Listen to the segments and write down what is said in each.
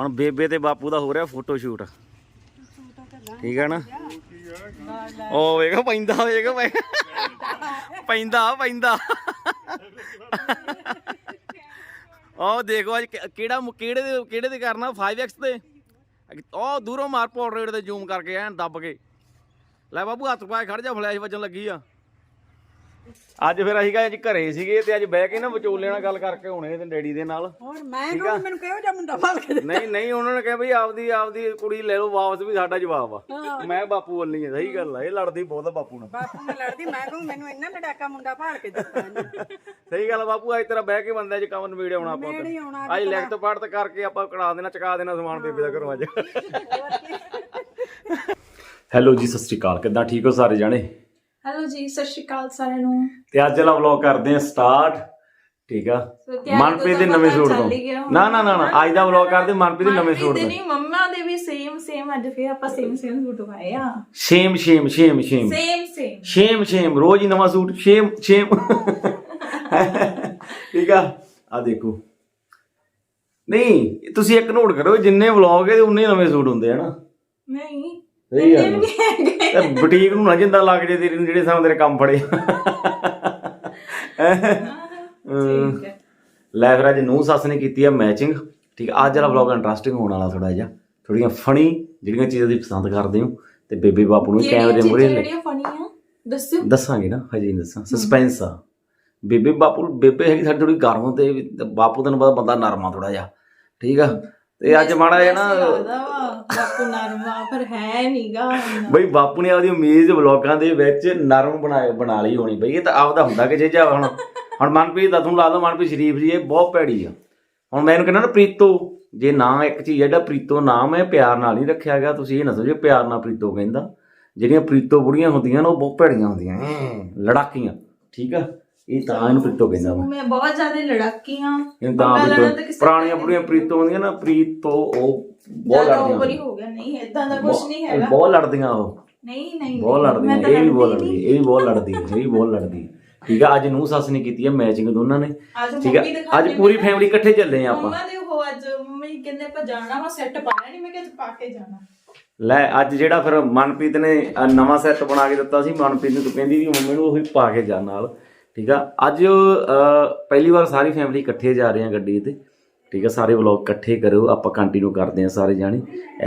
ਹੁਣ ਬੇਬੇ ਤੇ ਬਾਪੂ ਦਾ ਹੋ ਰਿਹਾ ਫੋਟੋ ਸ਼ੂਟ। ਠੀਕ ਹੈ ਨਾ? ਉਹ ਵੇਖੋ, ਪੈਂਦਾ, ਵੇਖੋ ਪੈ- ਪੈਂਦਾ ਪੈਂਦਾ। ਉਹ ਦੇਖੋ ਅੱਜ ਕਿਹੜਾ ਕਿਹੜੇ ਦੇ ਕਿਹੜੇ ਦੇ ਕਰਨਾ? 5x ਤੇ? ਉਹ ਦੂਰੋਂ ਮਾਰ ਪੋਰਟਰੇਟ ਤੇ ਜ਼ੂਮ ਕਰਕੇ ਐਨ ਦੱਬ ਕੇ। ਲੈ ਬਾਬੂ ਹੱਥ ਪਾਏ ਖੜ ਜਾ ਫਲੈਸ਼ ਵੱਜਣ ਲੱਗੀ ਆ। ਅੱਜ ਫਿਰ ਅਸੀਂ ਕਹੇ ਅੱਜ ਘਰੇ ਸੀਗੇ ਤੇ ਅੱਜ ਬਹਿ ਕੇ ਨਾ ਵਿਚੋਲੇ ਨਾਲ ਗੱਲ ਕਰਕੇ ਹੋਣੇ ਤੇ ਡੈਡੀ ਦੇ ਨਾਲ। ਹੋਰ ਮੈਂ ਕਹੂੰ ਮੈਨੂੰ ਕਿਹੋ ਜਿਹਾ ਮੁੰਡਾ ਫੜ ਕੇ ਦੇ ਨਹੀਂ ਨਹੀਂ ਉਹਨਾਂ ਨੇ ਕਿਹਾ ਬਈ ਆਪਦੀ ਆਪਦੀ ਕੁੜੀ ਲੈ ਲਓ ਵਾਪਸ ਵੀ ਸਾਡਾ ਜਵਾਬ ਆ। ਮੈਂ ਬਾਪੂ ਵੱਲ ਆ ਸਹੀ ਗੱਲ ਆ ਇਹ ਲੜਦੀ ਬਹੁਤ ਆ ਬਾਪੂ ਨਾਲ। ਬਾਪੂ ਨਾਲ ਲੜਦੀ ਮੈਂ ਕਹੂੰ ਮੈਨੂੰ ਇੰਨਾ ਲੜਾਕਾ ਮੁੰਡਾ ਫੜ ਕੇ ਦਿੱਤਾ ਇਹਨੇ। ਸਹੀ ਗੱਲ ਆ ਬਾਪੂ ਅੱਜ ਤੇਰਾ ਬਹਿ ਕੇ ਬੰਦੇ ਚ ਕੰਮ ਨਵੇੜੇ ਆਉਣਾ ਆਪਾਂ ਨਹੀਂ ਆਉਣਾ ਅੱਜ ਲਿਖਤ ਪੜਤ ਕਰਕੇ ਆਪਾਂ ਕਢਾ ਦੇਣਾ ਚਕਾ ਦੇਣਾ ਸਮਾਨ ਬੇਬੇ ਦਾ ਘਰੋਂ ਅੱਜ। ਹੈਲੋ ਜੀ ਸਤਿ ਸ਼੍ਰੀ ਅਕਾਲ ਕਿੱਦਾਂ ਠੀਕ ਹੋ ਸਾਰੇ ਜਾਣੇ? ਹੈਲੋ ਜੀ ਸਤਿ ਸ਼੍ਰੀ ਅਕਾਲ ਸਾਰਿਆਂ ਨੂੰ। ਤੇ ਅੱਜ ਵਾਲਾ ਵਲੌਗ ਕਰਦੇ ਆ ਸਟਾਰਟ ਠੀਕ ਆ? ਮਨਪ੍ਰੀਤ ਦੇ ਨਵੇਂ ਸੂਟ ਤੋਂ। ਨਾ ਨਾ ਨਾ ਨਾ ਅੱਜ ਦਾ ਵਲੌਗ ਕਰਦੇ ਮਨਪ੍ਰੀਤ ਦੇ ਨਵੇਂ ਸੂਟ ਤੋਂ। ਨਹੀਂ ਮੰਮਾ ਦੇ ਵੀ ਸੇਮ ਸੇਮ ਅੱਜ ਫੇਰ ਆਪਾਂ ਸੇਮ ਸੇਮ ਸੂਟ ਪਾਏ ਆ। Same same same same same same same same ਰੋਜ਼ ਹੀ ਨਵਾਂ ਸੂਟ ਸ਼ੇਮ ਸ਼ੇਮ ਠੀਕ ਆ? ਆ ਦੇਖੋ। ਨਹੀਂ ਤੁਸੀਂ ਇੱਕ ਨੋਟ ਕਰੋ ਜਿੰਨੇ ਵਲੌਗ ਹੈ ਉਨੇ ਨਵੇਂ ਸੂਟ ਹੁੰਦੇ ਆ ਨਾ। ਨਹੀਂ। ਸਹੀ ਗੱਲ ਵੀ ਹੈਗੇ। ਤੇ ਬੁਟੀਕ ਨੂੰ ਨਾ ਜਿੰਦਾ ਲੱਗ ਜੇ ਤੇਰੇ ਨੂੰ ਜਿਹੜੇ ਸਾਨੂੰ ਤੇਰੇ ਕੰਮ ਫੜੇ। ਠੀਕ ਹੈ। ਲੈ ਫਿਰ ਅੱਜ ਨੂੰ ਸੱਸ ਨੇ ਕੀਤੀ ਆ ਮੈਚਿੰਗ ਠੀਕ ਆ ਅੱਜ ਵਾਲਾ ਵਲੌਗ ਇੰਟਰਸਟਿੰਗ ਹੋਣ ਵਾਲਾ ਥੋੜਾ ਜਿਹਾ। ਥੋੜੀਆਂ ਫਣੀ ਜਿਹੜੀਆਂ ਚੀਜ਼ਾਂ ਤੁਸੀਂ ਪਸੰਦ ਕਰਦੇ ਹੋ ਤੇ ਬੇਬੀ ਬਾਪੂ ਨੂੰ ਕਿਹੜੀਆਂ ਕੈਮਰੇ ਮੂਹਰੇ ਲੈ ਜਿਹੜੀਆਂ ਫਨੀਆਂ ਦੱਸਿਓ ਦੱਸਾਂਗੇ ਨਾ ਹਜੇ ਨਹੀਂ ਦੱਸਾਂ। ਸਸਪੈਂਸ ਆ। ਬੇਬੇ ਬਾਪੂ ਬੇਬੇ ਹੈਗੀ ਸਾਡੀ ਥੋੜੀ ਗਰਮ ਤੇ ਤੇ ਬਾਪੂ ਤੈਨੂੰ ਪਤਾ ਬੰਦਾ ਨਰਮਾ ਥੋੜਾ ਜਿਹਾ। ਠੀਕ ਆ? ਤੇ ਅੱਜ ਮਾੜਾ ਜਿਹਾ ਨਾ ਬਾਪੂ ਨਰਮਾ ਪਰ ਹੈ ਨੀਗਾ ਬਈ ਬਾਪੂ ਨੇ ਆਪਦੀ ਉਮੀਦ ਵਲੋਗਾਂ ਦੇ ਵਿੱਚ ਨਰਮ ਬਣਾਏ ਬਣਾ ਲਈ ਹੋਣੀ ਬਈ ਇਹ ਤਾਂ ਆਪਦਾ ਹੁੰਦਾ ਕਿ ਜੇ ਜਾ ਹੁਣ ਹੁਣ ਮਨਪ੍ਰੀਤ ਦਾ ਤੁਹਾਨੂੰ ਲੱਗਦਾ ਮਨਪ੍ਰੀਤ ਸ਼ਰੀਫ ਜੀ ਇਹ ਬਹੁਤ ਭੈੜੀ ਆ। ਹੁਣ ਮੈਂ ਇਹਨੂੰ ਕਹਿੰਦਾ ਨਾ ਪ੍ਰੀਤੋ ਜੇ ਨਾਂ ਇੱਕ ਚੀਜ਼ ਜਿਹੜਾ ਪ੍ਰੀਤੋ ਨਾਮ ਹੈ ਪਿਆਰ ਨਾਲ ਹੀ ਰੱਖਿਆ ਗਿਆ ਤੁਸੀਂ ਇਹ ਨਾ ਸੋਚੋ ਪਿਆਰ ਨਾਲ ਪ੍ਰੀਤੋ ਕਹਿੰਦਾ। ਜਿਹੜੀਆਂ ਪ੍ਰੀਤੋ ਬੁੜੀਆਂ ਹੁੰਦੀਆਂ ਨਾ ਉਹ ਬਹੁਤ ਭੈੜੀਆਂ ਹੁੰਦੀਆਂ ਲੜਾਕੀਆਂ ਠੀਕ ਆ? ਇਹ ਤਾਂ ਇਹਨੂੰ ਪ੍ਰੀਤੋ ਕਹਿੰਦਾ ਮੈਂ ਬਹੁਤ ਜ਼ਿਆਦਾ ਲੜਾਕੀਆਂ ਇਹ ਤਾਂ ਪੱਕਾ ਲੜਨ ਤਾਂ ਪ੍ਰੀਤੋ ਪੁਰਾਣੀਆਂ ਬੁੜੀਆਂ ਪ੍ਰੀਤੋ ਹੁੰਦੀਆਂ ਨਾ ਪ੍ਰੀਤੋ ਉਹ ਬਹੁਤ ਲੜਦੀਆਂ। ਹੀ ਗਿਆ। ਨਹੀਂ ਇਦਾਂ ਦਾ ਕੁਝ ਨਹੀਂ ਹੈਗਾ। ਬਹੁਤ ਲੜਦੀਆਂ ਉਹ। ਨਹੀਂ ਨਹੀਂ। ਬਹੁਤ ਲੜਦੀਆਂ। ਇਹ ਵੀ ਬਹੁਤ ਲੜਦੀ ਇਹ ਵੀ ਬਹੁਤ ਲੜਦੀ ਇਹ ਵੀ ਬਹੁਤ ਲੜਦੀ ਠੀਕ ਆ ਅੱਜ ਨੂੰ ਸੱਸ ਨੇ ਕੀਤੀ ਹੈ ਮੈਚਿੰਗ ਦੋਨਾਂ ਨੇ। ਠੀਕ ਆ ਅੱਜ ਪੂਰੀ ਫੈਮਿਲੀ ਇਕੱਠੇ ਚੱਲੇ ਆ ਆਪਾਂ। ਉਹ ਅੱਜ ਮੰਮੀ ਕਹਿੰਦੇ ਆਪਾਂ ਜਾਣਾ ਵਾ ਸੈੱਟ ਪਾਇਆ ਨਹੀਂ ਮੈਂ ਕਿਹਾ ਪਾ ਕੇ ਜਾਣਾ। ਲੈ ਅੱਜ ਜਿਹੜਾ ਫਿਰ ਮਨਪ੍ਰੀਤ ਨੇ ਨਵਾਂ ਸੈੱਟ ਬਣਾ ਕੇ ਦਿੱਤਾ ਸੀ ਮਨਪ੍ਰੀਤ ਨੂੰ ਕਹਿੰਦੀ ਵੀ ਮੰਮੀ ਨੂੰ ਉਹੀ ਪਾ ਕੇ ਜਾ ਨਾਲ। ਠੀਕ ਆ? ਅੱਜ ਪਹਿਲੀ ਵਾਰ ਸਾਰੀ ਫੈਮਿਲੀ ਇਕੱਠੇ ਜਾ ਰਹੇ ਆ ਗੱਡੀ ਤੇ। ਠੀਕ ਆ? ਸਾਰੇ ਵਲੌਗ ਇਕੱਠੇ ਕਰੋ ਆਪਾਂ ਕੰਟੀਨਿਊ ਕਰਦੇ ਆ ਸਾਰੇ ਜਾਣੇ।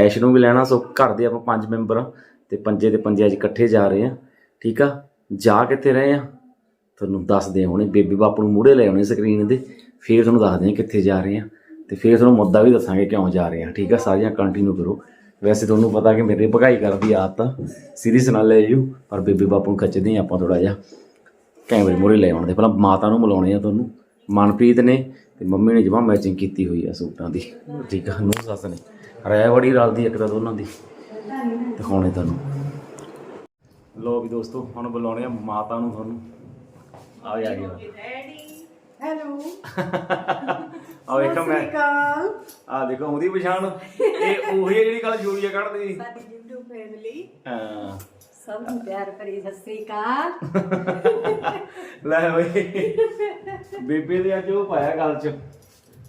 ਐਸ਼ ਨੂੰ ਵੀ ਲੈਣਾ, ਸੋ ਘਰ ਦੇ ਆਪਾਂ ਪੰਜ ਮੈਂਬਰ ਆ, ਤੇ ਪੰਜੇ ਦੇ ਪੰਜੇ ਅੱਜ ਇਕੱਠੇ ਜਾ ਰਹੇ ਆ। ਠੀਕ ਆ? ਜਾ ਕਿੱਥੇ ਰਹੇ ਆ? ਤੁਹਾਨੂੰ ਦੱਸਦੇ ਹੁਣੇ, ਬੇਬੀ ਬਾਪੂ ਨੂੰ ਮੂਹਰੇ ਲੈ ਆਉਣੇ ਸਕਰੀਨ ਦੇ, ਫੇਰ ਤੁਹਾਨੂੰ ਦੱਸਦੇ ਆ ਕਿੱਥੇ ਜਾ ਰਹੇ ਆ, ਤੇ ਫੇਰ ਤੁਹਾਨੂੰ ਮੁੱਦਾ ਵੀ ਦੱਸਾਂਗੇ ਕਿਉਂ ਜਾ ਰਹੇ ਆ। ਠੀਕ ਆ? ਸਾਰੀਆਂ ਕੰਟੀਨਿਊ ਕਰੋ। ਵੈਸੇ ਤੁਹਾਨੂੰ ਪਤਾ ਕਿ ਮੇਰੇ ਭਗਾਈ ਕਰਦੀ ਆਦਤ ਆ। ਸੀਰੀਅਸ ਨਾਲ ਲੈ ਜੂ ਪਰ ਬੇਬੀ ਬਾਪੂ ਨੂੰ ਖੱਚਦੇ ਆ ਆਪਾਂ ਥੋੜਾ ਜਿਹਾ। ਕੈਮਰੇ ਮੂਹਰੇ ਲੈ ਆਉਣ ਦੇ। ਪਹਿਲਾਂ ਮਾਤਾ ਨੂੰ ਮਿਲਾਉਣੇ ਆ ਤੁਹਾਨੂੰ। ਮਨਪ੍ਰੀਤ ਨੇ ਤੇ ਮੰਮੀ ਨੇ ਜਮਾ ਮੈਚਿੰਗ ਕੀਤੀ ਹੋਈ ਆ ਸੂਟਾਂ ਦੀ। ਠੀਕ ਆ ਨੂੰ ਸੱਸ ਨੇ। ਰਾਇ ਬੜੀ ਰਲਦੀ ਇੱਕ ਤਾਂ ਦੋਨਾਂ ਦੀ। ਦਿਖਾਉਣੇ ਤੁਹਾਨੂੰ। ਲੋ ਵੀ ਦੋਸਤੋ ਹੁਣ ਬੁਲਾਉਣੇ ਆ ਮਾਤਾ ਨੂੰ ਤੁਹਾਨੂੰ। ਆ ਗਿਆ ਗਿਆ ਹੈਲੋ। ਆ ਵੇਖੋ ਮੈਂ। ਆ ਦੇਖੋ ਉਹਦੀ ਪਛਾਣ। ਇਹ ਉਹੀ ਜਿਹੜੀ ਕੱਲ ਜੂੜੀਆਂ ਕੱਢਦੀ। ਸਾਡੀ ਜਿੰਦੂ ਫੈਮਿਲੀ ਹਾਂ। ਸਭ ਨੂੰ ਪਿਆਰ ਭਰੀ ਸਤਿ ਸ੍ਰੀ ਅਕਾਲ। ਲੈ ਬਈ ਬੇਬੇ ਦੇ ਅੱਜ ਉਹ ਪਾਇਆ ਗੱਲ ਚ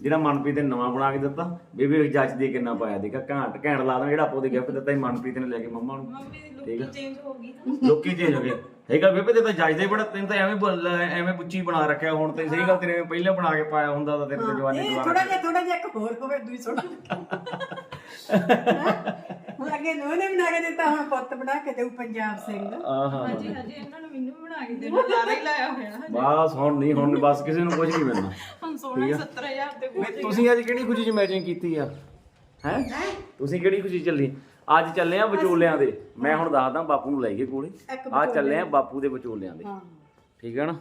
ਜਿਹੜਾ ਮਨਪ੍ਰੀਤ ਨੇ ਨਵਾਂ ਬਣਾ ਕੇ ਦਿੱਤਾ। ਬੇਬੇ ਜੱਜ ਦੇ ਕਿੰਨਾ ਪਾਇਆ ਦੇਖਾ ਘਾਟ ਘੈਂਟ ਲਾ ਦਾਂ ਜਿਹੜਾ ਆਪੋ ਦੇ ਗਿਫਟ ਦਿੱਤਾ ਸੀ ਮਨਪ੍ਰੀਤ ਨੇ ਲੈ ਕੇ ਮੰਮਾ ਨੂੰ। ਠੀਕ ਆ। ਚੇਂਜ ਹੋ ਗਈ ਲੋਕੀ ਚੇਂਜ ਹੋ ਗਏ ਸਹੀ ਗੱਲ ਬੇਬੇ ਤੇ ਤਾਂ ਜੱਜ ਦੇ ਬੜਾ ਤੈਨੂੰ ਤਾਂ ਐਵੇਂ ਬੋਲ- ਐਵੇਂ ਬੁੱਚੀ ਬਣਾ ਰੱਖਿਆ ਹੁਣ ਤੇ ਸਹੀ ਗੱਲ ਤੇਰੇ ਪਹਿਲਾਂ ਬਣਾ ਕੇ ਪਾਇਆ ਹੁੰਦਾ ਤਾਂ ਤੇਰੇ ਤੇ ਜਵਾਨੀ ਇਹ ਦੁਆਰਾ ਥੋੜਾ ਜਿਹਾ ਥੋੜਾ ਜਿਹਾ ਇੱਕ ਹੋਰ ਹੋਵੇ ਦੂਈ ਸੋਣਾ। ਅੱਗੇ ਨੋ ਨੇ ਬਣਾ ਕੇ ਦਿੱਤਾ ਹੁਣ ਪੁੱਤ ਬਣਾ ਕੇ ਦੇਊ ਪੰਜਾਬ ਸਿੰਘ। ਆਹਾ ਹਾਂਜੀ ਹਾਂਜੀ ਇਹਨਾਂ ਨੂੰ ਮੈਨੂੰ ਬਣਾ ਕੇ ਦੇਣਾ ਲਾਰਾ ਹੀ ਲਾਇਆ ਹੋਇਆ ਬਸ ਹੁਣ ਨਹੀਂ ਹੁਣ ਬਸ ਕਿਸੇ ਨੂੰ ਕੁਝ ਨਹੀਂ ਮਿਲਣਾ। ਹੁਣ ਸੋਹਣਾ 70000 ਤੇ ਨਹੀਂ ਤੁਸੀਂ ਅੱਜ ਕਿਹੜੀ ਖੁਸ਼ੀ 'ਚ ਮੈਚਿੰਗ ਕੀਤੀ ਆ? ਹੈ? ਤੁਸੀਂ ਕਿਹੜੀ ਖੁਸ਼ੀ 'ਚ ਚੱਲੀ? ਅੱਜ ਚੱਲੇ ਆ ਵਿਚੋਲਿਆਂ ਦੇ। ਮੈਂ ਹੁਣ ਦੱਸਦਾ ਬਾਪੂ ਨੂੰ ਲੈ ਕੇ ਕੋਲੇ। ਆ ਚੱਲੇ ਆ ਬਾਪੂ ਦੇ ਵਿਚੋਲਿਆਂ ਦੇ। ਹਾਂ। ਠੀਕ ਹੈ ਨਾ?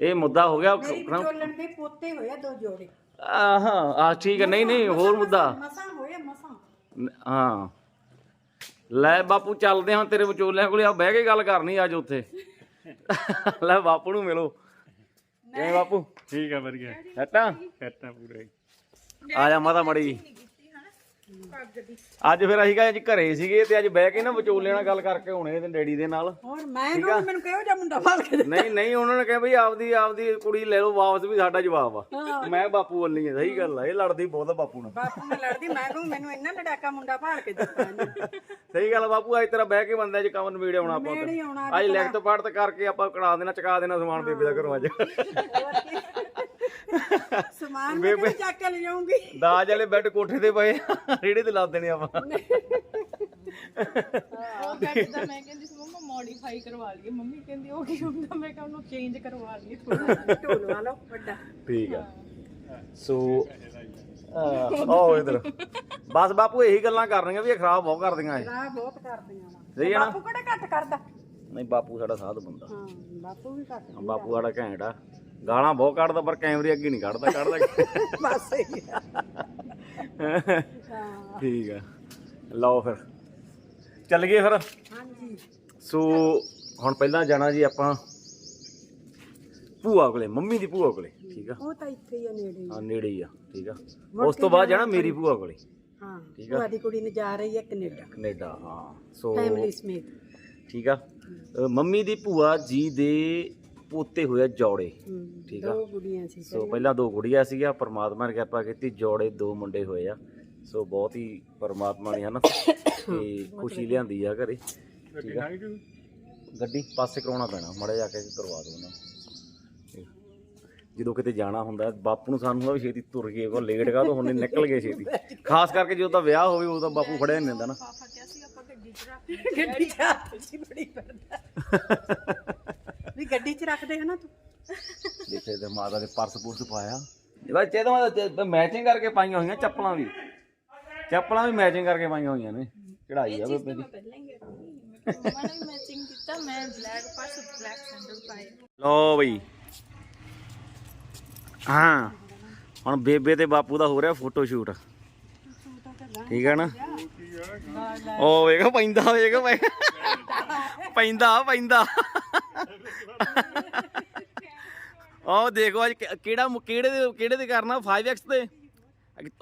ਇਹ ਮੁੱਦਾ ਹੋ ਗਿਆ ਮੇਰੀ ਵਿਚੋਲਣ ਦੇ ਪੋਤੇ ਹੋਏ ਆ ਦੋ ਜੋੜੇ। ਆਹਾਂ ਆ ਠੀਕ ਹੈ ਨਹੀਂ ਨਹੀਂ ਹੋਰ ਮੁੱਦਾ। ਮਸਾਂ ਹੋਏ ਮਸਾਂ। ਹਾਂ। ਲੈ ਬਾਪੂ ਚੱਲਦੇ ਹਾਂ ਤੇਰੇ ਵਿਚੋਲਿਆਂ ਕੋਲੇ ਆ ਬਹਿ ਕੇ ਗੱਲ ਕਰਨੀ ਅੱਜ ਉੱਥੇ। ਲੈ ਬਾਪੂ ਨੂੰ ਮਿਲੋ। ਕਿਵੇਂ ਬਾਪੂ? ਠੀਕ ਆ ਵਧੀਆ। ਸੱਟਾਂ ਸੈੱਟ ਆ ਪੂਰਾ। ਹੀ। ਆ ਜਾ ਮਾਤਾ ਮੜੀ ਅੱਜ ਫਿਰ ਅਸੀਂ ਕਹੇ ਅੱਜ ਘਰੇ ਸੀਗੇ ਤੇ ਅੱਜ ਬਹਿ ਕੇ ਨਾ ਵਿਚੋਲੇ ਨਾਲ ਗੱਲ ਕਰਕੇ ਹੁਣੇ ਤੇ ਡੈਡੀ ਦੇ ਨਾਲ। ਹੋਰ ਮੈਂ ਕਹੂੰ ਮੈਨੂੰ ਕਿਹੋ ਜਿਹਾ ਮੁੰਡਾ ਭਾਲ ਕੇ ਦੇ ਨਹੀਂ ਨਹੀਂ ਉਹਨਾਂ ਨੇ ਕਿਹਾ ਬਈ ਆਪਦੀ ਆਪਦੀ ਕੁੜੀ ਲੈ ਲਓ ਵਾਪਸ ਵੀ ਸਾਡਾ ਜਵਾਬ ਆ। ਮੈਂ ਬਾਪੂ ਵੱਲ ਨਹੀਂ ਸਹੀ ਗੱਲ ਆ ਇਹ ਲੜਦੀ ਬਹੁਤ ਆ ਬਾਪੂ ਨਾਲ। ਬਾਪੂ ਨਾਲ ਲੜਦੀ ਮੈਂ ਕਹੂੰ ਮੈਨੂੰ ਇੰਨਾ ਲੜਾਕਾ ਮੁੰਡਾ ਭਾਲ ਕੇ ਦਿੱਤਾ ਇਹਨੇ। ਸਹੀ ਗੱਲ ਆ ਬਾਪੂ ਅੱਜ ਤੇਰਾ ਬਹਿ ਕੇ ਬੰਦਾ ਚ ਕੰਮ ਨਵੇੜੇ ਆਉਣਾ ਆਪਾਂ ਨਵੇੜੇ ਆਉਣਾ, ਅੱਜ ਲਿਖਤ ਪੜਤ ਕਰਕੇ ਆਪਾਂ ਕੜਾ ਦੇਣਾ ਚਕਾ ਦੇਣਾ ਸਮਾਨ ਬੇਬੇ ਦਾ ਘਰੋਂ ਅੱਜ। ਸਮਾਨ ਮੈਂ ਕਿਹੜਾ ਚੱਕ ਕੇ ਲੈ ਜਾਊਂਗੀ? ਦਾਜ ਵਾਲੇ ਬੈੱਡ ਕੋਠੇ ਤੇ ਪਏ ਆ, ਰੇੜੇ ਤੇ ਲਾ ਦੇਣੇ ਆਪਾਂ। ਉਹ ਕਹਿੰਦਾ ਮੈਂ ਕਹਿੰਦੀ ਸੀ ਮੰਮਾ ਮੋਡੀਫਾਈ ਕਰਵਾ ਲਈਏ। ਮੰਮੀ ਕਹਿੰਦੀ ਉਹ ਕੀ ਹੁੰਦਾ? ਮੈਂ ਕਿਹਾ ਉਹਨੂੰ ਚੇਂਜ ਕਰਵਾ ਲਈਏ ਥੋੜਾ ਢੋਲ ਵਾਲੋ ਵੱਡਾ। ਠੀਕ ਆ। ਸੋ ਆਹ ਇਧਰ। ਬਸ ਬਾਪੂ ਇਹੀ ਗੱਲਾਂ ਕਰਨੀਆਂ ਵੀ ਇਹ ਖਰਾਬ ਬਹੁਤ ਕਰਦੀਆਂ ਇਹ। ਰਾਹ ਬਹੁਤ ਕਰਦੀਆਂ ਵਾ। ਸਹੀ ਆ ਨਾ? ਬਾਪੂ ਕਿਹੜਾ ਘੱਟ ਕਰਦਾ? ਨਹੀਂ ਬਾਪੂ ਸਾਡਾ ਸਾਧ ਬੰਦਾ। ਹਾਂ ਬਾਪੂ ਵੀ ਘੱਟ ਬਾਪੂ ਸਾਡਾ ਘੈਂਟ ਆ। ਗਾਲਾਂ ਬਹੁਤ ਕੱਢਦਾ ਪਰ ਕੈਮਰੇ ਅੱਗੇ ਨਹੀਂ ਕੱਢਦਾ ਕੱਢਦਾ ਬਸ ਸਹੀ ਆ। ਹਾਂ। ਠੀਕ ਆ। ਲਓ ਫਿਰ। ਚੱਲ ਗਏ ਫਿਰ। ਹਾਂਜੀ। ਸੋ ਹੁਣ ਪਹਿਲਾਂ ਜਾਣਾ ਜੀ ਆਪਾਂ ਭੂਆ ਕੋਲੇ ਮੰਮੀ ਦੀ ਭੂਆ ਕੋਲੇ ਠੀਕ ਆ? ਉਹ ਤਾਂ ਇੱਥੇ ਹੀ ਆ ਨੇੜੇ ਹੀ। ਆ। ਨੇੜੇ ਹੀ ਆ ਠੀਕ ਆ? ਉਸ ਤੋਂ ਬਾਅਦ ਜਾਣਾ ਮੇਰੀ ਭੂਆ ਕੋਲੇ ਹਾਂ ਠੀਕ ਆ। ਕੁੜੀ ਨੇ ਜਾ ਰਹੀ ਹੈ ਕੈਨੇਡਾ। ਕੈਨੇਡਾ ਹਾਂ। ਸੋ ਫੈਮਿਲੀ ਸਮੇਤ। ਠੀਕ ਆ? ਅ, ਮੰਮੀ ਦੀ ਭੂਆ ਜੀ ਦੇ ਪੋਤੇ ਹੋਏ ਆ ਜੋੜੇ ਹਮ, ਠੀਕ ਆ? ਦੋ ਕੁੜੀਆਂ ਸੀ ਸੋ ਪਹਿਲਾਂ ਦੋ ਕੁੜੀਆਂ ਸੀਗੀਆਂ ਪਰਮਾਤਮਾ ਨੇ ਕਿਰਪਾ ਕੀਤੀ ਜੋੜੇ ਦੋ ਮੁੰਡੇ ਹੋਏ ਆ। ਸੋ ਬਹੁਤ ਹੀ ਪਰਮਾਤਮਾ ਨੇ ਹਨਾ ਤੇ ਖੁਸ਼ੀ ਲਿਆਂਦੀ ਆ ਘਰੇ ਠੀਕ ਆ? ਗੱਡੀ ਪਾਸੇ ਕਰਾਉਣਾ ਪੈਣਾ ਮੜਾ ਜਾ ਕੇ ਕਰਵਾ ਦੋ ਨੂੰ। ਜਦੋਂ ਕਿਤੇ ਜਾਣਾ ਹੁੰਦਾ ਬਾਪੂ ਨੂੰ ਸਾਨੂੰ ਹੁੰਦਾ ਵੀ ਛੇਤੀ ਤੁਰ ਗਏ ਕੋ ਲੇਟ ਕਾ ਤੋਂ ਹੁਣ ਨਿਕਲ ਗਏ ਛੇਤੀ। ਖਾਸ ਕਰਕੇ ਜਦੋਂ ਤਾਂ ਵਿਆਹ ਹੋਵੇ ਉਦੋਂ ਤਾਂ ਬਾਪੂ ਫੜਿਆ ਨਹੀਂ ਦਿੰਦਾ ਨਾ। ਗੱਡੀ ਚ ਰੱਖ ਗੱਡੀ ਚ ਹੱਥ ਬੜੀ ਫਿਰਦਾ ਵੀ ਗੱਡੀ ਚ ਰੱਖਦੇ ਹਨਾ ਤੂੰ? ਜਿੱਥੇ ਤੇ ਮਾਤਾ ਦੇ ਪਰਸ ਪੁਰਸ ਪਾਇਆ। ਇਹ ਬੱਚੇ ਤਾਂ ਮੈਚਿੰਗ ਕਰਕੇ ਪਾਈਆਂ ਹੋਈਆਂ ਚੱਪਲਾਂ ਵੀ। ਚੱਪਲਾਂ ਵੀ ਮੈਚਿੰਗ ਕਰਕੇ ਪਾਈਆਂ ਹੋਈਆਂ ਨੇ। ਚੜਾਈ ਆ ਬੇਬੇ ਦੀ। ਮੈਚਿੰਗ ਕੀਤਾ ਮੈਂ ਬਲੈਕ ਪਰਸ ਬਲੈਕ ਸੈਂਡਲ ਪਾਏ। ਲੋ ਬਈ। ਹਾਂ। ਹੁਣ ਬੇਬੇ ਤੇ ਬਾਪੂ ਦਾ ਹੋ ਰਿਹਾ ਫੋਟੋ ਸ਼ੂਟ ਠੀਕ ਹੈ ਨਾ? ਉਹ ਵੇਖ ਪੈਂਦਾ ਵੇਖ ਵੇਖ ਪੈਂਦਾ ਪੈਂਦਾ। ਉਹ ਦੇਖੋ ਅੱਜ ਕਿ- ਕਿਹੜਾ ਮੁ- ਕਿਹੜੇ ਦੇ ਕਿਹੜੇ ਦੇ ਕਰਨਾ? 5x ਤੇ?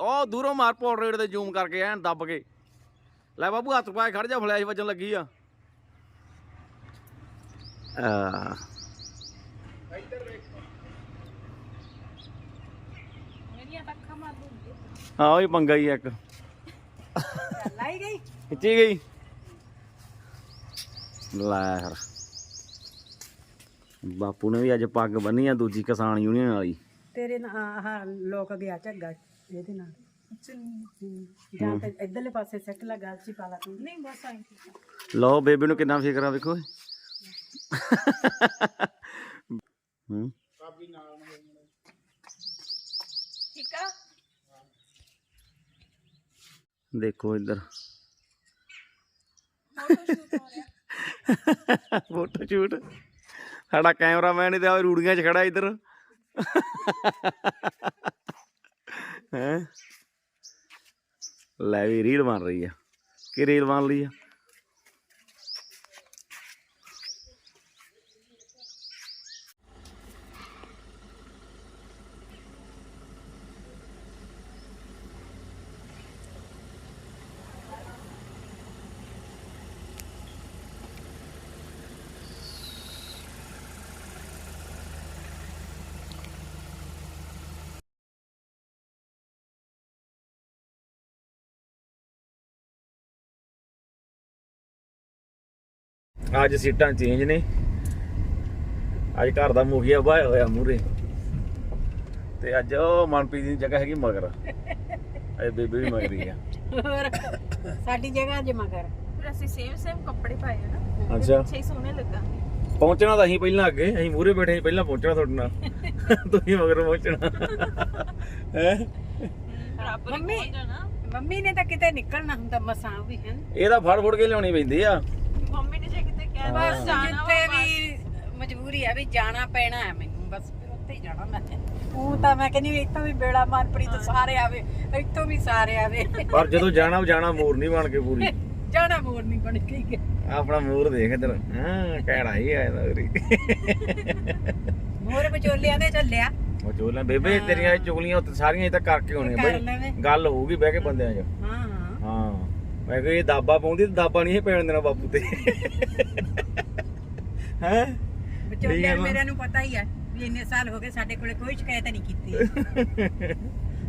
ਉਹ ਦੂਰੋਂ ਮਾਰ ਪੋਰਟਰੇਟ ਤੇ ਜ਼ੂਮ ਕਰਕੇ ਐਨ ਦੱਬ ਕੇ। ਲੈ ਬਾਬੂ ਹੱਥ ਪਾਏ ਖੜ ਜਾ ਫਲੈਸ਼ ਵੱਜਣ ਲੱਗੀ ਆ। ਆ ਮੇਰੀਆਂ ਤਾਂ ਅੱਖਾਂ ਮਾਰ ਦੂੰਗੀ ਹਾਂ ਉਹ ਹੀ ਪੰਗਾ ਹੀ ਆ ਇੱਕ। ਲਾਈ ਗਈ? ਖਿੱਚੀ ਗਈ। ਲੈ ਫਿਰ ਬਾਪੂ ਨੇ ਵੀ ਅੱਜ ਪੱਗ ਬੰਨੀ ਆ ਦੂਜੀ ਕਿਸਾਨ ਯੂਨੀਅਨ ਵਾਲੀ। ਤੇਰੇ ਨਾਲ ਆਹ ਲੋਕ ਗਿਆ ਝੱਗਾ ਇਹਦੇ ਨਾਲ। ਹਮ, ਜਾਂ ਤੇ ਇਧਰਲੇ ਪਾਸੇ ਸੈੱਟ ਲਾ ਗੱਲ ਚ ਹੀ ਪਾ ਲਾ ਤੂੰ। ਨਹੀਂ ਬਸ ਆਈ ਠੀਕ ਆ। ਲਓ ਬੇਬੇ ਨੂੰ ਕਿੰਨਾ ਫਿਕਰ ਆ ਵੇਖੋ ਹੂੰ। ਠੀਕ ਆ? ਦੇਖੋ ਇੱਧਰ। Photo shoot. ਸਾਡਾ ਕੈਮਰਾਮੈਨ ਇਹਦੇ ਆ ਰੂੜੀਆਂ 'ਚ ਖੜਾ ਇੱਧਰ। ਹੈ? ਲੈ ਵੀ ਰੀਲ ਬਣ ਰਹੀ ਆ। ਕੀ ਰੀਲ ਬਣ ਲਈ ਆ? ਅੱਜ ਸੀਟਾਂ ਚੇਂਜ ਨੇ। ਅੱਜ ਘਰ ਦਾ ਮੁਖੀਆ ਬਾਇਆ ਹੋਇਆ ਮੂਰੇ ਤੇ ਅੱਜ ਉਹ ਮਨਪ੍ਰੀਤ ਦੀ ਜਗ੍ਹਾ ਹੈਗੀ ਮਗਰ। ਇਹ ਬੇਬੇ ਵੀ ਮਗਰੀ ਆ। ਹੋਰ? ਸਾਡੀ ਜਗ੍ਹਾ ਜੇ ਮਗਰ। ਫਿਰ ਅਸੀਂ ਸੇਮ ਸੇਮ ਕੱਪੜੇ ਪਾਏ ਆ ਨਾ। ਅੱਛਾ। ਅੱਛੇ ਹੀ ਸੋਹਣੇ ਲੱਗਾਂਗੇ ਪਹੁੰਚਣਾ ਤਾਂ ਅਸੀਂ ਪਹਿਲਾਂ ਅੱਗੇ। ਅਸੀਂ ਮੂਰੇ ਬੈਠੇ ਸੀ ਪਹਿਲਾਂ ਪਹੁੰਚਣਾ ਤੁਹਾਡੇ ਨਾਲ। ਤੁਸੀਂ ਮਗਰ ਪਹੁੰਚਣਾ। ਹੈ? ਮੰਮੀ। ਪਹੁੰਚ ਜਾਣਾ। ਮੰਮੀ ਨੇ ਤਾਂ ਕਿਤੇ ਨਿਕਲਣਾ ਹੁੰਦਾ ਮਸਾਂ ਵੀ ਹੈ ਇਹ ਤਾਂ ਫੜ ਫੜ ਕੇ ਲਿਆਉਣੀ ਪੈਂਦੀ ਆ। ਮੰਮੀ ਨੇ ਬਸ ਬਸ ਜਾਣਾ ਵਾ ਜਿੱਥੇ ਵੀ ਮਜਬੂਰੀ ਆ ਵੀ ਜਾਣਾ ਪੈਣਾ ਹੈ ਮੈਨੂੰ ਬਸ ਫਿਰ ਉੱਥੇ ਹੀ ਜਾਣਾ ਮੈਂ। ਉਹ ਤਾਂ ਮੈਂ ਕਹਿੰਦੀ ਵੀ ਇੱਥੋਂ ਵੀ ਬੇੜਾ ਮਨਪ੍ਰੀਤ ਸਾਰੇ ਆਵੇ ਇੱਥੋਂ ਵੀ ਸਾਰੇ ਆਵੇ। ਪਰ ਜਦੋਂ ਜਾਣਾ ਜਾਣਾ ਮੋਰ ਨਹੀਂ ਬਣ ਕੇ ਪੂਰੀ। ਜਾਣਾ ਮੋੜ ਨਹੀਂ ਬਣ ਕੇ ਗਏ ਆਪਣਾ ਮੋਰ ਦੇਖ ਇਧਰ। ਹਾਂ ਕਹਿਣਾ ਹੀ ਆਇਆ ਉਰੀ। ਮੋਰ ਵਿਚੋਲਿਆਂ ਦੇ ਚੱਲਿਆ। ਉਹ ਚੋਲਾਂ ਬੇਬੇ ਤੇਰੀਆਂ ਚੁਗਲੀਆਂ ਉੱਤੇ ਸਾਰੀਆਂ ਇਹ ਤਾਂ ਕਰਕੇ ਹੋਣੀਆਂ। ਬਈ ਗੱਲ ਹੋਊਗੀ ਬਹਿ ਕੇ ਬੰਦਿਆਂ 'ਚ। ਮੈਂ ਕਿਹਾ ਇਹ ਦਾਬਾ ਪਾਉਂਦੀ ਤੇ ਦਾਬਾ ਨਹੀਂ ਇਹ ਪੈਣ ਦੇਣਾ ਬਾਪੂ ਤੇ। ਹੈ? ਵਿਚੋਲੇ ਮੇਰੇ ਨੂੰ ਪਤਾ ਹੀ ਹੈ ਵੀ ਇੰਨੇ ਸਾਲ ਹੋ ਗਏ ਸਾਡੇ ਕੋਲੇ ਕੋਈ ਸ਼ਿਕਾਇਤ ਨਹੀਂ ਕੀਤੀ।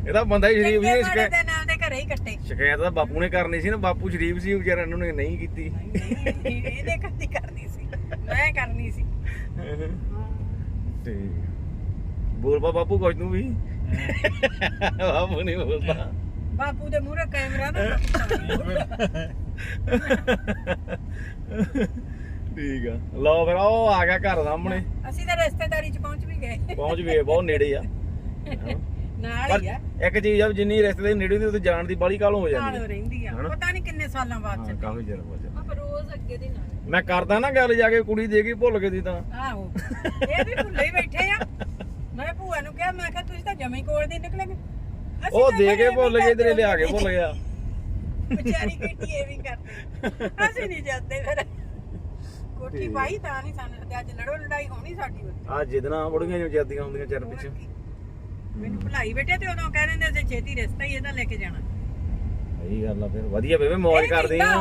ਇਹਦਾ ਬੰਦਾ ਹੀ ਸ਼ਰੀਫ ਸੀ ਸ਼ਿਕਾਇਤ ਦਿਨ ਆਪਦੇ ਘਰੇ ਹੀ ਕੱਟੇ। ਸ਼ਿਕਾਇਤ ਤਾਂ ਬਾਪੂ ਨੇ ਕਰਨੀ ਸੀ ਨਾ ਬਾਪੂ ਸ਼ਰੀਫ ਸੀ ਵਿਚਾਰਾ ਇਹਨਾਂ ਨੇ ਨਹੀਂ ਕੀਤੀ। ਇਹਦੇ ਕੱਤੀ ਕਰਨੀ ਸੀ। ਮੈਂ ਕਰਨੀ ਸੀ। ਠੀਕ ਬੋਲ ਬਾਪੂ ਕੁਝ ਨੂੰ ਵੀ। ਬਾਪੂ ਨਹੀਂ ਬੋਲਦਾ। ਬਾਪੂ ਦੇ ਮੂਹਰੇ ਕੈਮਰਾ ਨਾ ਠੀਕ ਆ। ਲਓ ਫਿਰ ਉਹ ਆ ਗਿਆ ਘਰ ਸਾਹਮਣੇ। ਅਸੀਂ ਤਾਂ ਰਿਸ਼ਤੇਦਾਰੀ ਚ ਪਹੁੰਚ ਵੀ ਗਏ। ਪਹੁੰਚ ਵੀ ਗਏ, ਬਹੁਤ ਨੇੜੇ ਆ। ਨਾਲ ਹੀ ਆ। ਇੱਕ ਚੀਜ਼ ਆ ਜਿੰਨੀ ਰਿਸ਼ਤੇ ਦੇ ਨੇੜੇ ਹੁੰਦੀ ਉੱਥੇ ਜਾਣ ਦੀ ਬਾਲੀ ਕਾਲ ਹੋ ਜਾਂਦੀ ਨਾਲ ਹੈ ਰਹਿੰਦੀ ਆ? ਪਤਾ ਨਹੀਂ ਕਿੰਨੇ ਸਾਲਾਂ ਬਾਅਦ ਚ ਕਾਫੀ ਚਿਰ ਬਾਅਦ ਆਪਾਂ ਰੋਜ਼ ਅੱਗੇ ਦੀ ਨਾਲ। ਮੈਂ ਕਰਦਾ ਨਾ ਗੱਲ ਜਾ ਕੇ ਕੁੜੀ ਦੇ ਗਈ ਭੁੱਲ ਗਈ ਦੀ ਤਾਂ। ਆਹੋ। ਇਹ ਵੀ ਭੁੱਲੇ ਹੀ ਬੈਠੇ ਆ। ਮੈਂ ਭੂਆ ਨੂੰ ਕਿਹਾ ਮੈਂ ਕਿਹਾ ਤੁਸੀਂ ਤਾਂ ਜਮੇ ਕੋਲ ਦੀ ਨਿਕਲੇਗੇ। ਅਸੀਂ ਉਹ ਦੇ ਕੇ ਭੁੱਲ ਗਏ ਤੇਰੇ ਲਿਆ ਕੇ ਭੁੱਲ ਗਿਆ। ਵਿਚਾਰੀ ਕਿੱਟੀ ਇਹ ਵੀ ਕਰਦੀ। ਅਸੀਂ ਨਹੀਂ ਜਾਂਦੇ ਫਿਰ। ਕੋਠੀ ਪਾਈ ਤਾਂ ਨਹੀਂ ਸਾਨੂੰ ਤੇ ਅੱਜ ਲੜੋ ਲੜਾਈ ਹੋਣੀ ਸਾਡੀ ਉੱਤੇ ਆ ਜਿੱਦਣਾ ਬੁੜੀਆਂ ਜਿਹੀਆਂ ਜਾਂਦੀਆਂ ਹੁੰਦੀਆਂ ਚਿਰ ਪਿੱਛੇ। ਮੈਨੂੰ ਭੁਲਾਈ ਬੈਠੇ ਤੇ ਉਦੋਂ ਕਹਿ ਦਿੰਦੇ ਸੀ ਛੇਤੀ ਰਿਸ਼ਤਾ ਹੀ ਇਹਦਾ ਲੈ ਕੇ ਜਾਣਾ। ਸਹੀ ਗੱਲ ਆ ਫਿਰ ਵਧੀਆ ਬੇਬੇ ਮौज ਕਰਦੀ ਆ।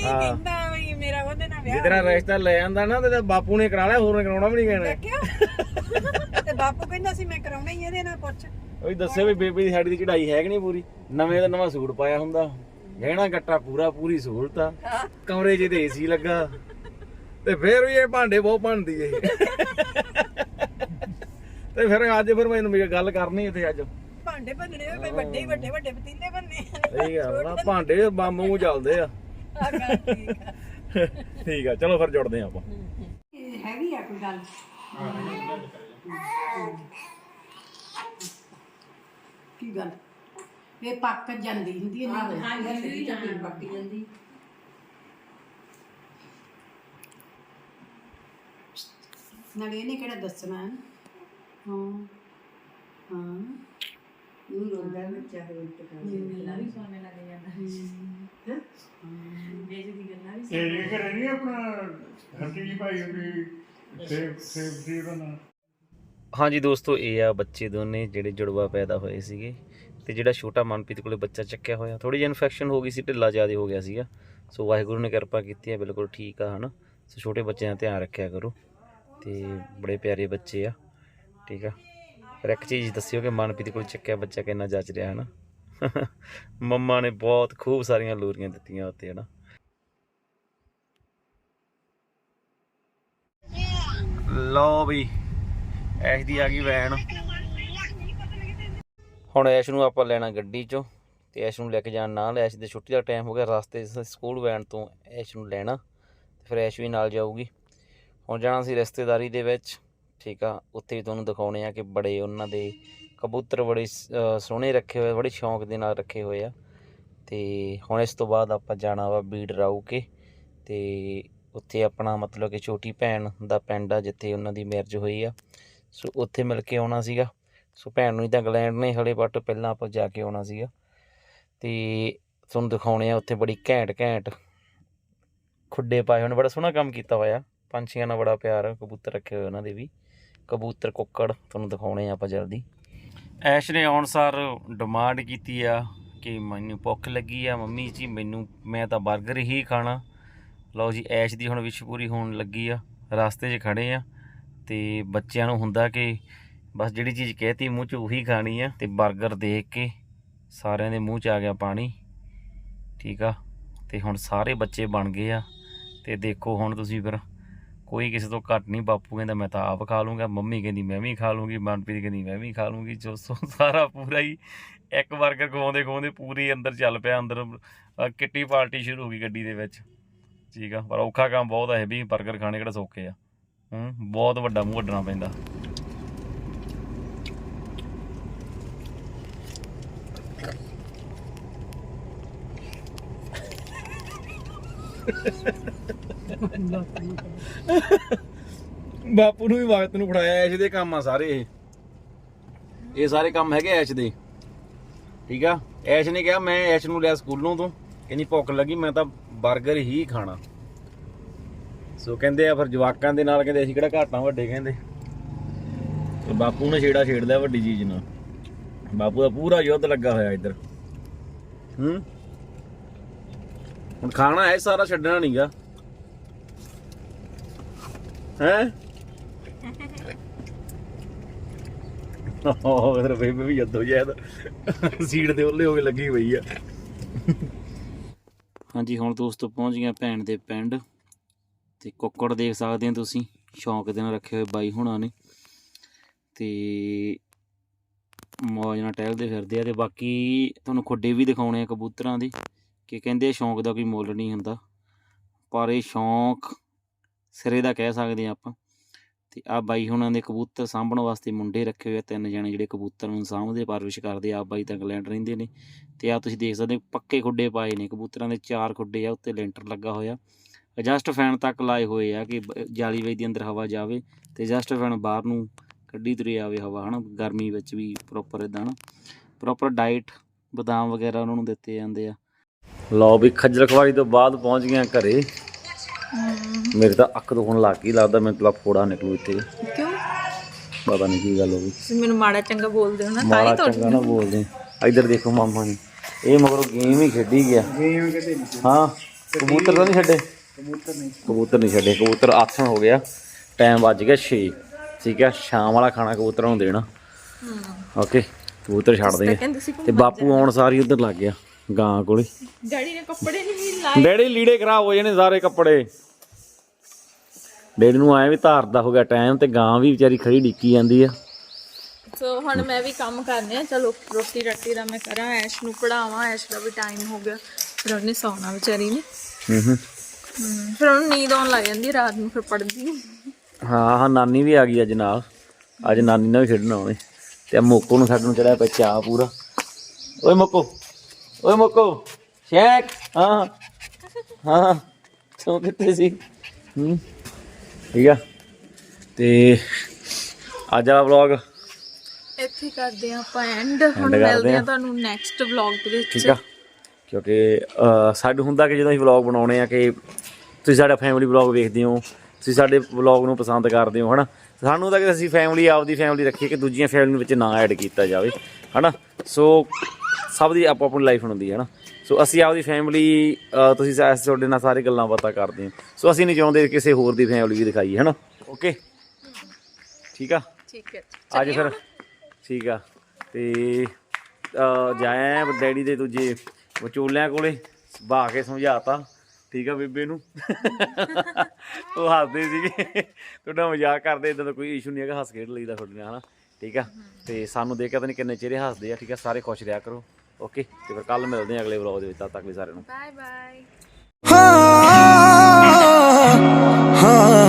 ਕਹਿੰਦਾ ਵੀ ਮੇਰਾ ਉਹਦੇ ਨਾਲ ਵਿਆਹ ਜਿੱਦਣਾ ਰਿਸ਼ਤਾ ਲੈ ਆਂਦਾ ਨਾ ਤੇ ਬਾਪੂ ਨੇ ਕਰਾ ਲਿਆ ਹੋਰ ਨੇ ਕਰਾਉਣਾ ਵੀ ਨਹੀਂ ਕਹਿਣਾ ਤੇ ਬਾਪੂ ਕਹਿੰਦਾ ਸੀ ਮੈਂ ਕਰਾਉਣਾ ਹੀ ਇਹਦੇ ਨਾਲ ਪੁੱਛ। ਉਹੀ ਦੱਸਿਆ ਵੀ ਬੇਬੇ ਦੀ ਸਾਡੀ ਦੀ ਚੜਾਈ ਹੈ ਕਿ ਨਹੀਂ ਪੂਰੀ? ਨਵੇਂ ਦਾ ਨਵਾਂ ਸੂਟ ਪਾਇਆ ਹੁੰਦਾ। ਗਹਿਣਾ ਗੱਟਾ ਪੂਰਾ ਪੂਰੀ ਸਹੂਲਤ ਆ। ਕਮਰੇ 'ਚ ਤੇ ਏਸੀ ਲੱਗਾ। ਤੇ ਫਿਰ ਵੀ ਇਹ ਭਾਂਡੇ ਬਹੁਤ ਭੰਨਦੀ ਏ ਤੇ ਫਿਰ ਅੱਜ ਫਿਰ ਮੈਨੂੰ ਮੇਰੀ ਗੱਲ ਕਰਨੀ ਇੱਥੇ ਅੱਜ। ਭਾਂਡੇ ਭੰਨਣੇ ਹੋਏ ਵੱਡੇ ਹੀ ਵੱਡੇ ਵੱਡੇ ਪਤੀਲੇ ਭੰਨੇ ਸਹੀ ਗੱਲ ਆ ਭਾਂਡੇ ਬੰਮੂ ਚੱਲਦੇ ਆ। ਆ ਗੱਲ ਠੀਕ ਆ। ਠੀਕ ਆ ਚਲੋ ਫਿਰ ਜੁੜਦੇ ਆ ਆਪਾਂ। ਇਹ ਹੈਗੀ ਆ ਕੋਈ ਗੱਲ? ਕੀ ਗੱਲ। ਇਹ ਪੱਕ ਜਾਂਦੀ ਹੁੰਦੀ ਹੈ ਨਹੀਂ ਹਾਂ ਜੀ ਪੱਕ ਜਾਂਦੀ। ਨਾਲੇ ਇਹਨੇ ਕਿਹੜਾ ਦੱਸਣਾ ਹੈ? ਹਾਂ ਹਾਂ। ਇਹ ਰੋਂਦਾ ਬੱਚਾ ਹੋਇਆ ਗੱਲਾਂ ਵੀ ਸੁਣਨੇ ਲੱਗ ਜਾਂਦਾ ਬੇਜ ਦੀ ਗੱਲਾਂ ਵੀ ਇਹ ਘਰੇ ਨਹੀਂ ਆਪਣਾ ਹਰਜੀ ਭਾਈ ਉਹਦੀ ਸੇਵ ਸੇਵ ਜੀ ਦਾ ਨਾਂ ਹਾਂਜੀ ਦੋਸਤੋ, ਇਹ ਆ ਬੱਚੇ ਦੋਨੇ ਜਿਹੜੇ ਜੁੜਵਾ ਪੈਦਾ ਹੋਏ ਸੀਗੇ ਤੇ ਜਿਹੜਾ ਛੋਟਾ ਮਨਪ੍ਰੀਤ ਕੋਲੇ ਬੱਚਾ ਚੱਕਿਆ ਹੋਇਆ। ਥੋੜੀ ਜਿਹੀ ਇਨਫੈਕਸ਼ਨ ਹੋ ਗਈ ਸੀ, ਢਿੱਲਾ ਜ਼ਿਆਦਾ ਹੋ ਗਿਆ ਸੀਗਾ। ਸੋ ਵਾਹਿਗੁਰੂ ਨੇ ਕਿਰਪਾ ਕੀਤੀ ਹੈ ਬਿਲਕੁਲ ਠੀਕ ਆ, ਹਨਾ? ਸੋ ਛੋਟੇ ਬੱਚਿਆਂ ਦਾ ਧਿਆਨ ਰੱਖਿਆ ਕਰੋ ਤੇ ਬੜੇ ਪਿਆਰੇ ਬੱਚੇ ਆ, ਠੀਕ ਆ? ਪਰ ਇੱਕ ਚੀਜ਼ ਦੱਸਿਓ ਕਿ ਮਨਪ੍ਰੀਤ ਕੋਲ ਚੱਕਿਆ ਬੱਚਾ ਕਿੰਨਾ ਜੱਜ ਰਿਹਾ, ਹਨਾ? ਮੰਮਾ ਨੇ ਬਹੁਤ ਖੂਬ ਸਾਰੀਆਂ ਲੂਰੀਆਂ ਦਿੱਤੀਆਂ ਉੱਤੇ, ਹਨਾ? ਲਓ ਵੀ ਐਸ਼ ਦੀ ਆ ਗਈ ਵੈਨ ਹੁਣ ਐਸ਼ ਨੂੰ ਆਪਾਂ ਲੈਣਾ ਗੱਡੀ ਚੋਂ, ਤੇ ਐਸ਼ ਨੂੰ ਲੈ ਕੇ ਜਾਣ ਨਾਲ। ਐਸ਼ ਦੇ ਛੁੱਟੀ ਦਾ ਟਾਈਮ ਹੋ ਗਿਆ ਰਸਤੇ ਸਕੂਲ ਵੈਨ ਤੋਂ ਐਸ਼ ਨੂੰ ਲੈਣਾ, ਤੇ ਫਿਰ ਐਸ਼ ਵੀ ਨਾਲ ਜਾਊਗੀ। ਹੁਣ ਜਾਣਾ ਸੀ ਰਿਸ਼ਤੇਦਾਰੀ ਦੇ ਵਿੱਚ, ਠੀਕ ਆ। ਉੱਥੇ ਵੀ ਤੁਹਾਨੂੰ ਦਿਖਾਉਣੇ ਆ ਕਿ ਬੜੇ ਉਹਨਾਂ ਦੇ ਕਬੂਤਰ ਬੜੇ ਸੋਹਣੇ ਰੱਖੇ ਹੋਏ ਬੜੇ ਸ਼ੌਂਕ ਦੇ ਨਾਲ ਰੱਖੇ ਹੋਏ ਆ। ਤੇ ਹੁਣ ਇਸ ਤੋਂ ਬਾਅਦ ਆਪਾਂ ਜਾਣਾ ਵਾ ਬੀੜ ਰਾਊ ਕੇ, ਤੇ ਉੱਥੇ ਆਪਣਾ ਮਤਲਬ ਕਿ ਛੋਟੀ ਭੈਣ ਦਾ ਪਿੰਡ ਆ, ਜਿੱਥੇ ਉਹਨਾਂ ਦੀ ਮੈਰਿਜ ਹੋਈ ਆ। ਸੋ ਉੱਥੇ ਮਿਲ ਕੇ ਆਉਣਾ ਸੀਗਾ। ਸੋ ਭੈਣ ਨੂੰ ਹੀ ਤਾਂ ਇੰਗਲੈਂਡ ਨੇ ਹਲੇ ਬਟ ਪਹਿਲਾਂ ਆਪਾਂ ਜਾ ਕੇ ਆਉਣਾ ਸੀਗਾ। ਤੇ ਤੁਹਾਨੂੰ ਦਿਖਾਉਣੇ ਆ ਉੱਥੇ ਬੜੀ ਘੈਂਟ ਘੈਂਟ ਖੁੱਡੇ ਪਾਏ ਹੋਣ ਬੜਾ ਸੋਹਣਾ ਕੰਮ ਕੀਤਾ ਹੋਇਆ। ਪੰਛੀਆਂ ਨਾਲ ਬੜਾ ਪਿਆਰ ਕਬੂਤਰ ਰੱਖੇ ਹੋਏ ਉਹਨਾਂ ਦੇ ਵੀ। ਕਬੂਤਰ, ਕੁੱਕੜ, ਤੁਹਾਨੂੰ ਦਿਖਾਉਣੇ ਆ ਆਪਾਂ ਜਲਦੀ। ਐਸ਼ ਨੇ ਆਉਣ ਸਾਰ ਡਿਮਾਂਡ ਕੀਤੀ ਆ ਕਿ ਮੈਨੂੰ ਭੁੱਖ ਲੱਗੀ ਆ। ਮੰਮੀ ਜੀ, ਮੈਨੂੰ, ਮੈਂ ਤਾਂ 버ਗਰ ਹੀ ਖਾਣਾ। ਲਓ ਜੀ, ਐਸ਼ ਦੀ ਹੁਣ ਵਿਸ਼ ਪੂਰੀ ਹੋਣ ਲੱਗੀ ਆ। ਰਸਤੇ 'ਚ ਖੜੇ ਆ। ਤੇ ਬੱਚਿਆਂ ਨੂੰ ਹੁੰਦਾ ਕਿ ਬਸ ਜਿਹੜੀ ਚੀਜ਼ ਕਹਿਤੀ ਮੂੰਹ 'ਚ ਉਹੀ ਖਾਣੀ ਆ ਤੇ 버ਗਰ ਦੇਖ ਕੇ ਸਾਰਿਆਂ ਦੇ ਮੂੰਹ 'ਚ ਆ ਗਿਆ ਪਾਣੀ, ਠੀਕ ਆ? ਤੇ ਹੁਣ ਸਾਰੇ ਬੱਚੇ ਬਣ ਗਏ ਆ ਤੇ ਦੇਖੋ ਹੁਣ ਤੁਸੀਂ ਫਿਰ ਕੋਈ ਕਿਸੇ ਤੋਂ ਘੱਟ ਨਹੀਂ, ਬਾਪੂ ਕਹਿੰਦਾ ਮੈਂ ਤਾਂ ਆਪ ਖਾ ਲੂੰਗਾ, ਮੰਮੀ ਕਹਿੰਦੀ ਮੈਂ ਵੀ ਖਾ ਲੂੰਗੀ, ਮਨਪ੍ਰੀਤ ਕਹਿੰਦੀ ਮੈਂ ਵੀ ਖਾ ਲੂੰਗੀ, ਜੋ ਸੋ ਸਾਰਾ ਪੂਰਾ ਹੀ ਇੱਕ 버ਗਰ ਖਵਾਉਂਦੇ ਖਵਾਉਂਦੇ ਪੂਰੀ ਅੰਦਰ ਚੱਲ ਪਿਆ, ਅੰਦਰ ਕਿੱਟੀ ਪਾਰਟੀ ਸ਼ੁਰੂ ਹੋ ਗਈ ਗੱਡੀ ਦੇ ਵਿੱਚ, ਠੀਕ ਆ? ਪਰ ਔਖਾ ਕੰਮ ਬਹੁਤ ਹੈ ਵੀ 버ਗਰ ਖਾਣੇ ਕਿਹੜਾ ਸੌਖੇ ਆ। ਹੂੰ, ਬਹੁਤ ਵੱਡਾ ਮੂੰਹ ਅੱਡਣਾ ਪੈਂਦਾ। ਬਾਪੂ ਨੂੰ ਵੀ ਵਕਤ ਨੂੰ ਫੜਾਇਆ, ਐਸ਼ ਦੇ ਕੰਮ ਆ ਸਾਰੇ ਇਹ। ਇਹ ਸਾਰੇ ਕੰਮ ਹੈਗੇ ਐਸ਼ ਦੇ। ਠੀਕ ਆ? ਐਸ਼ ਨੇ ਕਿਹਾ, ਮੈਂ ਐਸ਼ ਨੂੰ ਲਿਆ ਸਕੂਲੋਂ ਤੋਂ। ਕਹਿੰਦੀ ਭੁੱਖ ਲੱਗੀ, ਮੈਂ ਤਾਂ 버ਗਰ ਹੀ ਖਾਣਾ। ਸੋ ਕਹਿੰਦੇ ਆ ਫਿਰ ਜਵਾਕਾਂ ਦੇ ਨਾਲ ਕਹਿੰਦੇ ਅਸੀਂ ਕਿਹੜਾ ਘਾਟਾਂ ਵੱਡੇ ਕਹਿੰਦੇ। ਬਾਪੂ ਨੇ ਛੇੜਾ ਛੇੜ ਲਿਆ ਵੱਡੀ ਚੀਜ਼ ਨਾਲ। ਬਾਪੂ ਦਾ ਪੂਰਾ ਯੁੱਧ ਲੱਗਾ ਹੋਇਆ ਇੱਧਰ। ਹੂੰ? ਹੁਣ ਖਾਣਾ ਹੈ ਸਾਰਾ ਛੱਡਣਾ ਨਹੀਂਗਾ ਹੈ? ਉਹ ਫਿਰ ਬੇਬੇ ਵੀ ਜੱਦੋ ਜੈਦ ਸੀਟ ਦੇ ਉੱਲੇ ਹੋ ਕੇ ਲੱਗੀ ਹੋਈ ਆ। ਹਾਂਜੀ, ਹੁਣ ਦੋਸਤੋ ਪਹੁੰਚ ਗਿਆ ਭੈਣ ਦੇ ਪਿੰਡ। ਤੇ ਕੁੱਕੜ ਦੇਖ ਸਕਦੇ ਹੋ ਤੁਸੀਂ। ਸ਼ੌਂਕ ਦੇ ਨਾਲ ਰੱਖੇ ਹੋਏ ਬਾਈ ਹੁਣਾਂ ਨੇ। ਤੇ ਮੌਜ ਨਾਲ ਟਹਿਲਦੇ ਫਿਰਦੇ ਆ ਤੇ ਬਾਕੀ ਤੁਹਾਨੂੰ ਖੁੱਡੇ ਵੀ ਦਿਖਾਉਣੇ ਆ ਕਬੂਤਰਾਂ ਦੇ। ਕਿ ਕਹਿੰਦੇ ਸ਼ੌਂਕ ਦਾ ਕੋਈ ਮੁੱਲ ਨਹੀਂ ਹੁੰਦਾ। ਪਰ ਇਹ ਸ਼ੌਂਕ ਸਿਰੇ ਦਾ ਕਹਿ ਸਕਦੇ ਆ ਆਪਾਂ। ਤੇ ਆ ਬਾਈ ਹੁਣਾਂ ਦੇ ਕਬੂਤਰ ਸਾਂਭਣ ਵਾਸਤੇ ਮੁੰਡੇ ਰੱਖੇ ਹੋਏ ਆ। ਤਿੰਨ ਜਣੇ ਜਿਹੜੇ ਕਬੂਤਰ ਨੂੰ ਸਾਂਭਦੇ, ਪਰਵਿਸ਼ ਕਰਦੇ ਆ ਬਾਈ ਤਾਂ ਇੰਗਲੈਂਡ ਰਹਿੰਦੇ ਨੇ। ਤੇ ਆ ਤੁਸੀਂ ਦੇਖ ਸਕਦੇ ਪੱਕੇ ਖੁੱਡੇ ਪਾਏ ਨੇ। ਕਬੂਤਰਾਂ ਦੇ ਚਾਰ ਖੁੱਡੇ ਆ, ਉੱਤੇ ਲੈਂਟਰ ਲੱਗਾ ਹੋਇਆ। ਐਡਜਸਟ ਫੈਨ ਤੱਕ ਲਾਏ ਹੋਏ ਆ ਕਿ ਜਾਲੀ ਵੇ ਦੀ ਅੰਦਰ ਹਵਾ ਜਾਵੇ ਤੇ ਐਡਜਸਟ ਫੈਨ ਬਾਹਰ ਨੂੰ ਕੱਢੀ ਤੁਰੀ ਆਵੇ ਹਵਾ ਹਨਾ? ਗਰਮੀ ਵਿੱਚ ਵੀ ਪ੍ਰੋਪਰ ਇਦਾਂ ਨਾ ਪ੍ਰੋਪਰ ਡਾਈਟ ਬਦਾਮ ਵਗੈਰਾ ਉਹਨਾਂ ਨੂੰ ਦਿੱਤੇ ਜਾਂਦੇ ਆ। ਲਓ ਵੀ ਖੱਜਲ ਖਵਾਰੀ ਤੋਂ ਬਾਅਦ ਪਹੁੰਚ ਗਿਆ ਘਰੇ। ਮੇਰੇ ਤਾਂ ਅੱਖ ਦੁਖਣ ਲੱਗ ਗਈ ਲੱਗਦਾ ਮੈਨੂੰ ਤਾਂ ਫੋੜਾ ਨਿਕਲੂ ਇੱਥੇ। ਕਿਉਂ? ਪਤਾ ਨਹੀਂ ਕੀ ਗੱਲ ਹੋ ਗਈ। ਤੁਸੀਂ ਮੈਨੂੰ ਮਾੜਾ ਚੰਗਾ ਬੋਲਦੇ ਹੋ ਨਾ ਤਾਂ ਮਾੜਾ ਹੀ ਚੰਗਾ ਨਾ ਬੋਲਦੇ। ਇੱਧਰ ਦੇਖੋ ਮਾਮਾ ਨੇ ਇਹ ਮਗਰੋਂ ਗੇਮ ਹੀ ਖੇਡੀ ਗਿਆ। ਹਾਂ ਕਬੂਤਰ ਤਾਂ ਨਹੀਂ ਛੱਡੇ? ਕਬੂਤਰ ਨਹੀਂ ਕਬੂਤਰ ਨਹੀਂ ਛੱਡੇ ਕਬੂਤਰ ਆਥਣ ਹੋ ਗਿਆ। ਟਾਈਮ ਵੱਜ ਗਿਆ 6 ਠੀਕ ਹੈ? ਸ਼ਾਮ ਵਾਲਾ ਖਾਣਾ ਕਬੂਤਰਾਂ ਨੂੰ ਦੇਣਾ। ਓਕੇ ਕਬੂਤਰ ਛੱਡ ਦੇਗੇ ਤੇ ਬਾਪੂ ਆਉਣ ਸਾਰੀ ਉਧਰ ਲੱਗ ਗਿਆ ਗਾਂ ਕੋਲੇ। ਡੈਡੀ ਨੇ ਕੱਪੜੇ ਨਹੀਂ ਲਾਏ। ਡੈਡੀ ਲੀੜੇ ਖਰਾਬ ਹੋ ਜਾਣੇ ਸਾਰੇ ਕੱਪੜੇ। ਡੈਡੀ ਨੂੰ ਆਇਆ ਵੀ ਧਾਰ ਦਾ ਹੋ ਗਿਆ ਟਾਈਮ ਤੇ ਗਾਂ ਵੀ ਵਿਚਾਰੀ ਖੜੀ ਡਿੱਕੀ ਜਾਂਦੀ ਆ। ਸੋ ਹੁਣ ਮੈਂ ਵੀ ਕੰਮ ਕਰਨੇ ਆ। ਚਲੋ ਰੋਟੀ ਰੱਟੀ ਦਾ ਮੈਂ ਕਰਾਂ। ਐਸ਼ ਨੂੰ ਪੜਾਵਾਂ ਐਸ਼ ਦਾ ਵੀ ਟਾਈਮ ਹੋ ਗਿਆ। ਫਿਰ ਉਹਨੇ ਸੌਣਾ ਵਿਚਾਰੀ ਨੇ। ਹੂੰ ਹੂੰ। ਫਿਰ ਉਹਨੂੰ ਨੀਂਦ ਆਉਣ ਲੱਗ ਜਾਂਦੀ ਹੈ, ਰਾਤ ਨੂੰ ਫਿਰ ਪੜਦੀ ਹਾਂ ਹਾਂ ਨਾਨੀ ਵੀ ਆ ਗਈ ਅੱਜ ਨਾਲ। ਅੱਜ ਨਾਨੀ ਨਾਲ ਵੀ ਖੇਡਣਾ ਉਹਨੇ ਤੇ ਮੋਕੋ ਨੂੰ ਸਾਡੇ ਨੂੰ ਚੜਿਆ ਪਿਆ ਚਾਹ ਪੂਰਾ। ਓਏ ਮੋਕੋ ਓਏ ਮੋਕੋ ਸ਼ੈਕ। ਹਾਂ ਹਾਂ। ਤੂੰ ਕਿੱਥੇ ਸੀ? ਹੂੰ। ਠੀਕ ਆ। ਤੇ ਅੱਜ ਵਾਲਾ ਵਲੌਗ ਇੱਥੇ ਕਰਦੇ ਆ ਆਪਾਂ ਐਂਡ ਹੁਣ ਮਿਲਦੇ ਆ। ਤੁਹਾਨੂੰ ਨੈਕਸਟ ਵਲੌਗ ਦੇ ਵਿੱਚ। ਠੀਕ ਆ। ਕਿਉਂਕਿ ਸਾਨੂੰ ਹੁੰਦਾ ਕਿ ਜਦੋਂ ਅਸੀਂ ਵਲੌਗ ਬਣਾਉਣੇ ਆ ਕਿ ਤੁਸੀਂ ਸਾਡਾ ਫੈਮਿਲੀ ਵਲੌਗ ਵੇਖਦੇ ਹੋ ਤੁਸੀਂ ਸਾਡੇ ਵਲੌਗ ਨੂੰ ਪਸੰਦ ਕਰਦੇ ਹੋ ਹਨਾ? ਸਾਨੂੰ ਤਾਂ ਕਿ ਅਸੀਂ ਫੈਮਿਲੀ ਆਪਦੀ ਫੈਮਿਲੀ ਰੱਖੀਏ ਕਿ ਦੂਜੀਆਂ ਫੈਮਿਲੀ ਵਿੱਚ ਨਾ ਐਡ ਕੀਤਾ ਜਾਵੇ ਹਨਾ? ਸੋ ਸਭ ਦੀ ਆਪੋ ਆਪਣੀ ਲਾਈਫ ਹੁੰਦੀ ਹੈ ਹਨਾ? ਸੋ ਅਸੀਂ ਆਪਦੀ ਫੈਮਿਲੀ ਤੁਸੀਂ ਤੁਹਾਡੇ ਨਾਲ ਸਾਰੇ ਗੱਲਾਂ ਬਾਤਾਂ ਕਰਦੇ ਹਾਂ। ਸੋ ਅਸੀਂ ਨਹੀਂ ਚਾਹੁੰਦੇ ਕਿਸੇ ਹੋਰ ਦੀ ਫੈਮਿਲੀ ਵੀ ਦਿਖਾਈਏ ਹਨਾ? ਓਕੇ ਠੀਕ ਆ? ਠੀਕ ਹੈ। ਅੱਜ ਫਿਰ। ਠੀਕ ਆ। ਤੇ ਜਾਇਆ ਡੈਡੀ ਦੇ ਦੂਜੇ ਵਿਚੋਲਿਆਂ ਕੋਲੇ ਬਾ ਕੇ ਸਮਝਾਤਾ। ਠੀਕ ਆ ਬੇਬੇ ਨੂੰ। ਉਹ ਹੱਸਦੇ ਸੀਗੇ। ਤੁਹਾਡਾ ਮਜ਼ਾਕ ਕਰਦੇ ਇਦਾਂ ਦਾ ਕੋਈ ਇਸ਼ੂ ਨਹੀਂ ਹੈਗਾ, ਹੱਸ ਖੇਡ ਲਈਦਾ ਤੁਹਾਡੇ ਨਾਲ, ਹਨਾ? ਠੀਕ ਆ? ਤੇ ਸਾਨੂੰ ਦੇਖ ਕੇ ਪਤਾ ਨਹੀਂ ਕਿੰਨੇ ਚਿਹਰੇ ਹੱਸਦੇ ਆ, ਠੀਕ ਆ? ਸਾਰੇ ਖੁਸ਼ ਰਿਹਾ ਕਰੋ। ਓਕੇ? ਤੇ ਫਿਰ ਕੱਲ ਮਿਲਦੇ ਆ ਅਗਲੇ ਵਲੌਗ ਦੇ ਵਿੱਚ, ਤਦ ਤੱਕ ਲਈ ਸਾਰਿਆਂ ਨੂੰ। ਬਾਏ ਬਾਏ ਹਾਂ ਹਾਂ